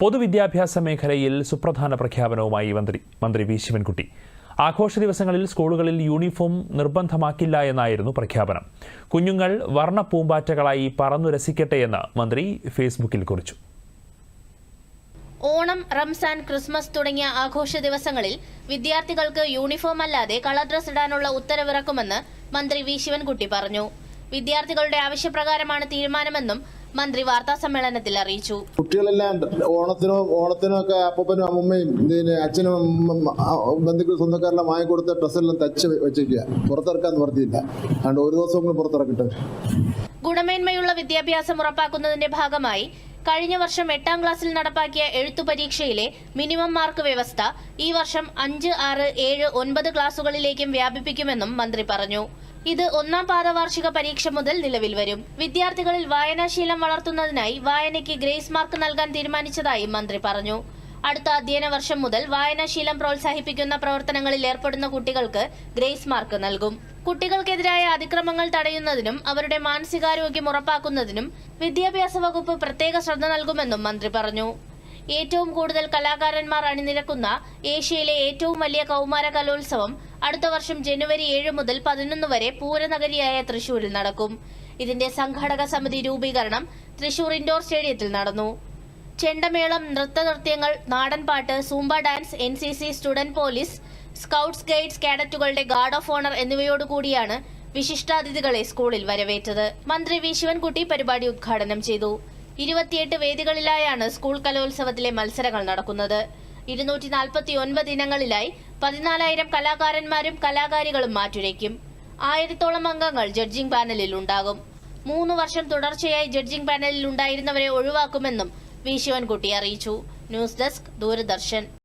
പൊതുവിദ്യാഭ്യാസ മേഖലയിൽ സുപ്രധാന പ്രഖ്യാപനവുമായി മന്ത്രി മന്ത്രി വി ശിവൻകുട്ടി. ആഘോഷ ദിവസങ്ങളിൽ സ്കൂളുകളിൽ യൂണിഫോം നിർബന്ധമാക്കില്ല എന്നായിരുന്നു പ്രഖ്യാപനം. കുഞ്ഞുങ്ങൾ വർണ പൂമ്പാറ്റകളായി പറന്നുരസിക്കട്ടെ എന്ന് മന്ത്രി ഫേസ്ബുക്കിൽ കുറിച്ചു. ഓണം റംസാൻ ക്രിസ്മസ് തുടങ്ങിയ ആഘോഷ ദിവസങ്ങളിൽ വിദ്യാർത്ഥികൾക്ക് യൂണിഫോം അല്ലാതെ കളർ ഡ്രസ് ഇടാനുള്ള ഉത്തരവിറക്കുമെന്ന് മന്ത്രി വി ശിവൻകുട്ടി പറഞ്ഞു. വിദ്യാർത്ഥികളുടെ ആവശ്യപ്രകാരമാണ് തീരുമാനമെന്നും മന്ത്രി വാർത്താ സമ്മേളനത്തിൽ അറിയിച്ചു. കുട്ടികളെല്ലാം ഓണത്തിനോ ഓണത്തിനോ ഒക്കെ അപ്പനും അമ്മയും അച്ഛനും ബന്ധുക്കൾ സ്വന്തക്കാരെല്ലാം വാങ്ങി കൊടുത്ത ഡ്രസ്സെല്ലാം തച്ച് വെച്ചേക്കുക പുറത്തിറക്കാൻ നിവർത്തിയില്ല അതുകൊണ്ട് ഒരു ദിവസം പുറത്തിറക്കട്ടെ. ഗുണമേന്മയുള്ള വിദ്യാഭ്യാസം ഉറപ്പാക്കുന്നതിന്റെ ഭാഗമായി കഴിഞ്ഞ വർഷം എട്ടാം ക്ലാസ്സിൽ നടപ്പാക്കിയ എഴുത്തു പരീക്ഷയിലെ മിനിമം മാർക്ക് വ്യവസ്ഥ ഈ വർഷം അഞ്ച് ആറ് ഏഴ് ഒൻപത് ക്ലാസുകളിലേക്കും വ്യാപിപ്പിക്കുമെന്നും മന്ത്രി പറഞ്ഞു. ഇത് ഒന്നാം പാദവാർഷിക പരീക്ഷ മുതൽ നിലവിൽ വരും. വിദ്യാർത്ഥികളിൽ വായനാശീലം വളർത്തുന്നതിനായി വായനയ്ക്ക് ഗ്രേസ് മാർക്ക് നൽകാൻ തീരുമാനിച്ചതായി മന്ത്രി പറഞ്ഞു. അടുത്ത അധ്യയന വർഷം മുതൽ വായനാശീലം പ്രോത്സാഹിപ്പിക്കുന്ന പ്രവർത്തനങ്ങളിൽ ഏർപ്പെടുന്ന കുട്ടികൾക്ക് ഗ്രേസ് മാർക്ക് നൽകും. കുട്ടികൾക്കെതിരായ അതിക്രമങ്ങൾ തടയുന്നതിനും അവരുടെ മാനസികാരോഗ്യം ഉറപ്പാക്കുന്നതിനും വിദ്യാഭ്യാസ വകുപ്പ് പ്രത്യേക ശ്രദ്ധ നൽകുമെന്നും മന്ത്രി പറഞ്ഞു. ഏറ്റവും കൂടുതൽ കലാകാരന്മാർ അണിനിരക്കുന്ന ഏഷ്യയിലെ ഏറ്റവും വലിയ കൗമാര കലോത്സവം അടുത്ത വർഷം ജനുവരി ഏഴ് മുതൽ പതിനൊന്ന് വരെ പൂരനഗരിയായ തൃശൂരിൽ നടക്കും. ഇതിന്റെ സംഘാടക സമിതി രൂപീകരണം തൃശൂർ ഇൻഡോർ സ്റ്റേഡിയത്തിൽ നടന്നു. ചെണ്ടമേളം നൃത്തനൃത്യങ്ങൾ നാടൻപാട്ട് zumba dance N C C student police scouts guides കാഡറ്റുകളുടെ guard of honour എന്നിവയോടുകൂടിയാണ് വിശിഷ്ടാതിഥികളെ സ്കൂളിൽ വരവേറ്റത്. മന്ത്രി വി. ശിവൻകുട്ടി പരിപാടി ഉദ്ഘാടനം ചെയ്തു. ഇരുപത്തിയെട്ട് വേദികളിലായാണ് സ്കൂൾ കലോത്സവത്തിലെ മത്സരങ്ങൾ നടക്കുന്നത്. ഇരുന്നൂറ്റി നാൽപ്പത്തി ഒൻപത് ഇനങ്ങളിലായി പതിനാലായിരം കലാകാരന്മാരും കലാകാരികളും മാറ്റുരയ്ക്കും. ആയിരത്തോളം അംഗങ്ങൾ ജഡ്ജിംഗ് പാനലിൽ ഉണ്ടാകും. മൂന്ന് വർഷം തുടർച്ചയായി ജഡ്ജിംഗ് പാനലിൽ ഉണ്ടായിരുന്നവരെ ഒഴിവാക്കുമെന്നും വി ശിവൻകുട്ടി അറിയിച്ചു. News desk Doordarshan.